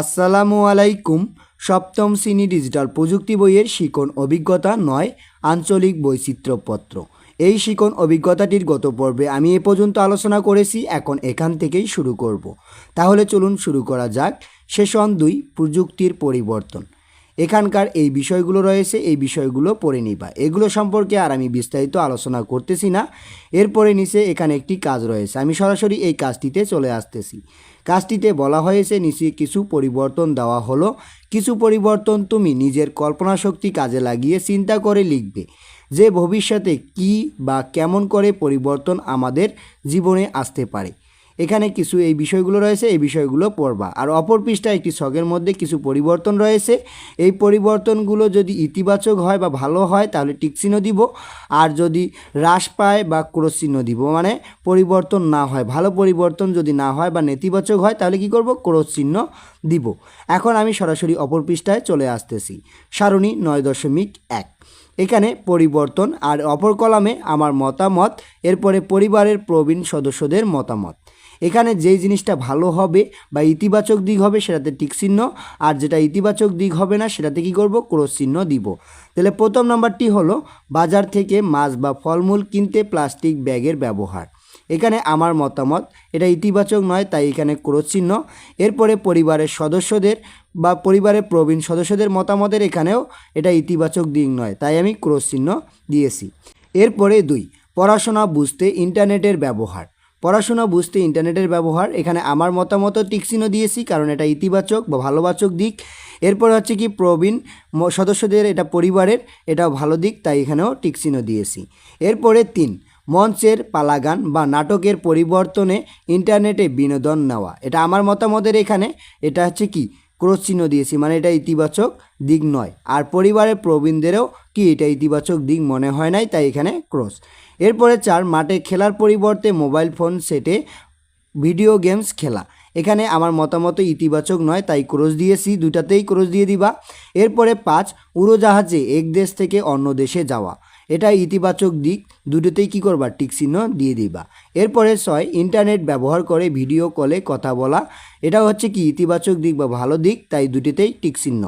আসসালামু আলাইকুম। সপ্তম শ্রেণি ডিজিটাল প্রযুক্তি বইয়ের শিকন অভিজ্ঞতা নয়, আঞ্চলিক বৈচিত্র্যপত্র। এই শিকন অভিজ্ঞতাটির গত পর্বে আমি এ পর্যন্ত আলোচনা করেছি, এখন এখান থেকেই শুরু করব। তাহলে চলুন শুরু করা যাক। সেশন দুই, প্রযুক্তির পরিবর্তন। এখানকার এই বিষয়গুলো রয়েছে, এই বিষয়গুলো পড়ে নিবা। এগুলো সম্পর্কে আর আমি বিস্তারিত আলোচনা করতেছি না। এরপরে নিচে এখানে একটি কাজ রয়েছে। আমি সরাসরি এই কাজটিতে চলে আসতেছি। কাজটিতে বলা হয়েছে, নিচে কিছু পরিবর্তন দেওয়া হলো। কিছু পরিবর্তন তুমি নিজের কল্পনা শক্তি কাজে লাগিয়ে চিন্তা করে লিখবে যে ভবিষ্যতে কি বা কেমন করে পরিবর্তন আমাদের জীবনে আসতে পারে। এখানে কিছু এই বিষয়গুলো রয়েছে, এই বিষয়গুলো পড়বা। আর অপর পৃষ্ঠায় একটি ছকের মধ্যে কিছু পরিবর্তন রয়েছে। এই পরিবর্তনগুলো যদি ইতিবাচক হয় বা ভালো হয়, তাহলে টিক চিহ্ন দিব। আর যদি হ্রাস পায় বা ক্রোশ চিহ্ন দিব। মানে পরিবর্তন না হয়, ভালো পরিবর্তন যদি না হয় বা নেতিবাচক হয়, তাহলে কি করব? ক্রোশ চিহ্ন দিব। এখন আমি সরাসরি অপর পৃষ্ঠায় চলে আসতেছি। সারণী নয় দশমিক এক। এখানে পরিবর্তন আর অপর কলামে আমার মতামত, এরপরে পরিবারের প্রবীণ সদস্যদের মতামত। এখানে যেই জিনিসটা ভালো হবে বা ইতিবাচক দিক হবে সেটাতে টিক চিহ্ন, আর যেটা ইতিবাচক দিক হবে না সেটাতে কী করব? ক্রোশ চিহ্ন দিব। তাহলে প্রথম নাম্বারটি হলো, বাজার থেকে মাছ বা ফলমূল কিনতে প্লাস্টিক ব্যাগের ব্যবহার। এখানে আমার মতামত, এটা ইতিবাচক নয়, তাই এখানে ক্রোশ চিহ্ন। এরপরে পরিবারের সদস্যদের বা পরিবারের প্রবীণ সদস্যদের মতামতের এখানেও এটা ইতিবাচক দিক নয়, তাই আমি ক্রোশ চিহ্ন দিয়েছি। এরপরে দুই, পড়াশোনা বুঝতে ইন্টারনেটের ব্যবহার। পড়াশোনা বুঝতে ইন্টারনেটের ব্যবহার, এখানে আমার মতামত টিকচিহ্ন দিয়েছি, কারণ এটা ইতিবাচক বা ভালোবাচক দিক। এরপর হচ্ছে কি প্রবীণ সদস্যদের, এটা পরিবারের, এটাও ভালো দিক, তাই এখানেও টিকচিহ্ন দিয়েছি। এরপরে তিন, মঞ্চের পালাগান বা নাটকের পরিবর্তনে ইন্টারনেটে বিনোদন নেওয়া। এটা আমার মতামতের এখানে, এটা হচ্ছে কি ক্রোশ চিহ্ন দিয়েছি মানে এটা ইতিবাচক দিক নয়। আর পরিবারের প্রবীণদেরও কি এটা ইতিবাচক দিক মনে হয় নাই, তাই এখানে ক্রস এরপরে চার, মাঠে খেলার পরিবর্তে মোবাইল ফোন সেটে ভিডিও গেমস খেলা। এখানে আমার মতামত ইতিবাচক নয়, তাই ক্রস দিয়েছি দুটাতেই ক্রস দিয়ে দিবা। এরপরে পাঁচ, উড়োজাহাজে এক দেশ থেকে অন্য দেশে যাওয়া। এটা ইতিবাচক দিক, দুটোতেই কী করবা টিক চিহ্ন দিয়ে দিবা। এরপরে ছয়, ইন্টারনেট ব্যবহার করে ভিডিও কলে কথা বলা। এটা হচ্ছে কি ইতিবাচক দিক বা ভালো দিক, তাই দুটিতেই টিক চিহ্ন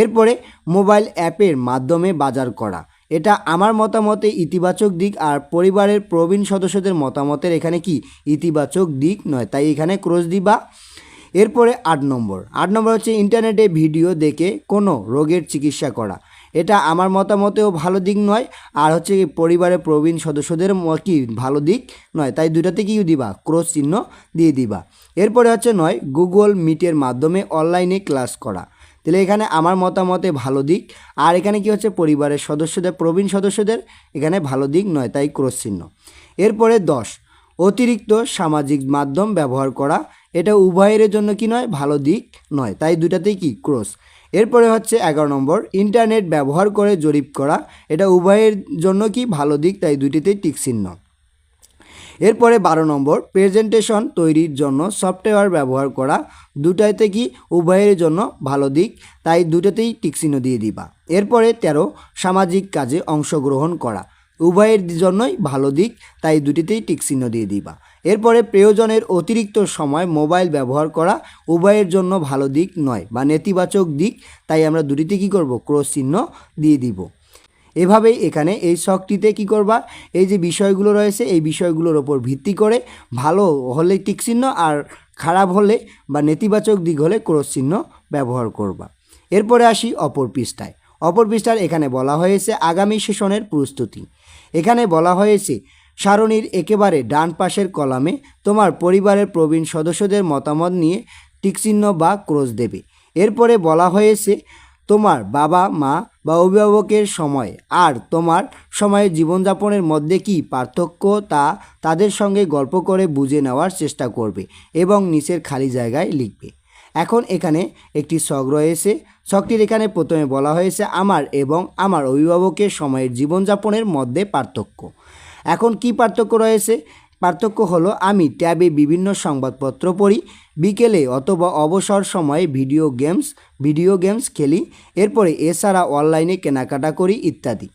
এরপরে মোবাইল অ্যাপের মাধ্যমে বাজার করা। এটা আমার মতামতে ইতিবাচক দিক আর পরিবারের প্রবীণ সদস্যদের মতামতের এখানে কি ইতিবাচক দিক নয়, তাই এখানে ক্রস দিবা। এরপরে আট নম্বর আট নম্বর হচ্ছে ইন্টারনেটে ভিডিও দেখে কোনো রোগের চিকিৎসা করা। এটা আমার মতামতেও ভালো দিক নয় আর হচ্ছে পরিবারের প্রবীণ সদস্যদের কি ভালো দিক নয়, তাই দুটাতে কি দিবা? ক্রস চিহ্ন দিয়ে দিবা। এরপরে হচ্ছে নয়, গুগল মিটের মাধ্যমে অনলাইনে ক্লাস করা। তাহলে এখানে আমার মতামতে ভালো দিক। আর এখানে কি হচ্ছে? পরিবারের সদস্যদের, প্রবীণ সদস্যদের এখানে ভালো দিক নয়, তাই ক্রস চিহ্ন। এরপরে দশ, অতিরিক্ত সামাজিক মাধ্যম ব্যবহার করা, এটা উভয়ের জন্য কি নয়? ভালো দিক নয়, তাই দুটাতেই কি? ক্রস এরপরে হচ্ছে এগারো নম্বর, ইন্টারনেট ব্যবহার করে জরিপ করা, এটা উভয়ের জন্য কি? ভালো দিক, তাই দুটিতেই টিক চিহ্ন। এরপরে বারো নম্বর প্রেজেন্টেশন তৈরির জন্য সফটওয়্যার ব্যবহার করা দুটাতে কি উভয়ের জন্য ভালো দিক, তাই দুটাতেই টিকচিহ্ন দিয়ে দিবা। এরপরে তেরো, সামাজিক কাজে অংশগ্রহণ করা, উভয়ের জন্যই ভালো দিক, তাই দুটিতেই টিকচিহ্ন দিয়ে দিবা। এরপরে প্রয়োজনের অতিরিক্ত সময় মোবাইল ব্যবহার করা, উভয়ের জন্য ভালো দিক নয়, বা নেতিবাচক দিক, তাই আমরা দুটিতে কী করব? ক্রস চিহ্ন দিয়ে দিব। এভাবেই এখানে এই শখটিতে কি করবা? এই যে বিষয়গুলো রয়েছে, এই বিষয়গুলোর ওপর ভিত্তি করে ভালো হলে টিক চিহ্ন আর খারাপ হলে বা নেতিবাচক দিক হলে ক্রস চিহ্ন ব্যবহার করবা। এরপরে আসি অপর পৃষ্ঠায়। অপর পৃষ্ঠার এখানে বলা হয়েছে আগামী সেশনের প্রস্তুতি। এখানে বলা হয়েছে, সারণীর একেবারে ডান পাশের কলামে তোমার পরিবারের প্রবীণ সদস্যদের মতামত নিয়ে টিকচিহ্ন বা ক্রস দেবে। এরপরে বলা হয়েছে তোমার বাবা, মা বা অভিভাবকের সময় আর তোমার সময়ের জীবনযাপনের মধ্যে কি পার্থক্য তা তাদের সঙ্গে গল্প করে বুঝে নেওয়ার চেষ্টা করবে এবং নিচের খালি জায়গায় লিখবে। এখন এখানে একটি শখ রয়েছে। শখটির এখানে প্রথমে বলা হয়েছে আমার এবং আমার অভিভাবকের সময়ের জীবনযাপনের মধ্যে পার্থক্য। এখন কি পার্থক্য রয়েছে? পার্থক্য হলো আমি ট্যাবে বিভিন্ন সংবাদপত্র পড়ি, বিকেলে অথবা অবসর সময়ে ভিডিও গেমস ভিডিও গেমস খেলি, এরপরে এছাড়া অনলাইনে কেনাকাটা করি ইত্যাদি।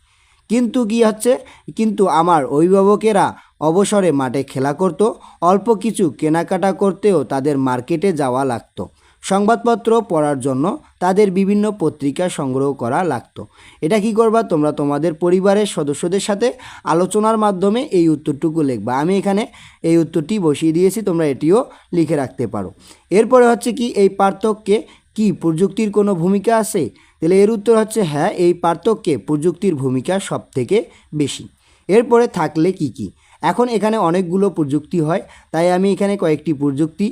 কিন্তু কি হচ্ছে? কিন্তু আমার অভিভাবকেরা অবসরে মাঠে খেলা করত, অল্প কিছু কেনাকাটা করতেও তাদের মার্কেটে যাওয়া লাগতো। সংবাদপত্র পড়ার জন্য তাদের বিভিন্ন পত্রিকা সংগ্রহ করা লাগতো। এটা কি করবা? তোমরা তোমাদের পরিবারের সদস্যদের সাথে আলোচনার মাধ্যমে এই উত্তরটুকু লিখবা। আমি এখানে এই উত্তরটি বসিয়ে দিয়েছি, তোমরা এটিও লিখে রাখতে পারো। এরপরে হচ্ছে কি, এই পার্থক্যে কি প্রযুক্তির কোনো ভূমিকা আছে? তাহলে এর উত্তর হচ্ছে হ্যাঁ এই পার্থক্যে প্রযুক্তির ভূমিকা সব থেকে বেশি। এরপরে থাকলে কি কি? এখন এখানে অনেকগুলো প্রযুক্তি হয়, তাই আমি এখানে কয়েকটি প্রযুক্তি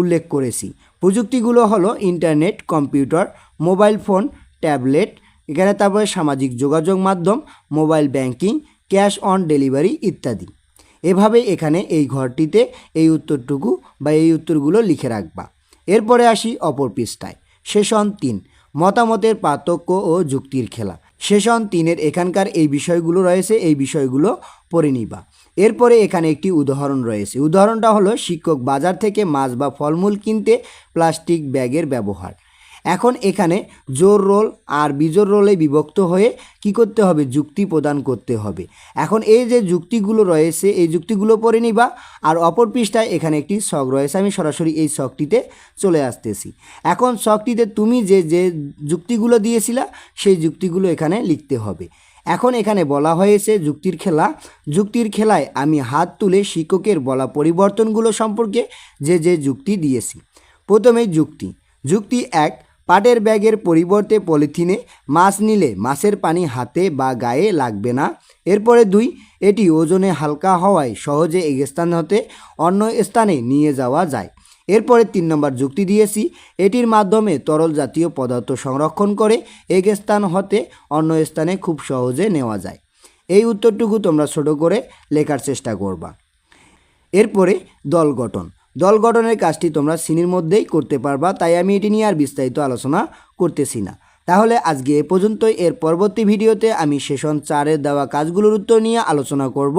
উল্লেখ করেছি। প্রযুক্তিগুলো হলো internet, computer, mobile phone, tablet, এখানে তারপরে সামাজিক যোগাযোগ মাধ্যম, mobile banking, cash on delivery ইত্যাদি। এভাবে এখানে এই ঘরটিতে এই উত্তরটুকু বা এই উত্তরগুলো লিখে রাখবা। এরপরে আসি অপর পৃষ্ঠায়, সেশন তিন, মতামতের পার্থক্য ও যুক্তির খেলা। সেশন তিনের এখানকার এই বিষয়গুলো রয়েছে, এই বিষয়গুলো পড়ে নিবা। এরপরে এখানে একটি উদাহরণ রয়েছে। উদাহরণটা হলো, শিক্ষক বাজার থেকে মাছ বা ফলমূল কিনতে প্লাস্টিক ব্যাগের ব্যবহার। এখন এখানে জোর রোল আর বিজোর রোলে বিভক্ত হয়ে কি করতে হবে? যুক্তি প্রদান করতে হবে। এখন এই যে যুক্তিগুলো রয়েছে, এই যুক্তিগুলো পড়ে নিবা আর অপর পৃষ্ঠায় এখানে একটি শখ রয়েছে। আমি সরাসরি এই শখটিতে চলে আসতেছি। এখন শখটিতে তুমি যে যে যুক্তিগুলো দিয়েছিলা, সেই যুক্তিগুলো এখানে লিখতে হবে। এখন এখানে বলা হয়েছে যুক্তির খেলা। যুক্তির খেলায় আমি হাত তুলে শিক্ষকের বলা পরিবর্তনগুলো সম্পর্কে যে যে যুক্তি দিয়েছি। প্রথমে যুক্তি। যুক্তি এক, পাটের ব্যাগের পরিবর্তে পলিথিনে মাছ নিলে মাছের পানি হাতে বা গায়ে লাগবে না। এরপরে দুই, এটি ওজনে হালকা হওয়ায় সহজে এক স্থান হতে অন্য স্থানে নিয়ে যাওয়া যায়। এরপরে তিন নম্বর যুক্তি দিয়েছি, এটির মাধ্যমে তরল জাতীয় পদার্থ সংরক্ষণ করে এক স্থান হতে অন্য স্থানে খুব সহজে নেওয়া যায়। এই উত্তরটুকু তোমরা ছোট করে লেখার চেষ্টা করবা। এরপরে দল গঠন। দল গঠনের কাজটি তোমরা শ্রেণির মধ্যেই করতে পারবা, তাই আমি এটি নিয়ে আর বিস্তারিত আলোচনা করতেছি না। তাহলে আজকে এ পর্যন্তই। এর পরবর্তী ভিডিওতে আমি সেশন চারের দেওয়া কাজগুলোর উত্তর নিয়ে আলোচনা করব।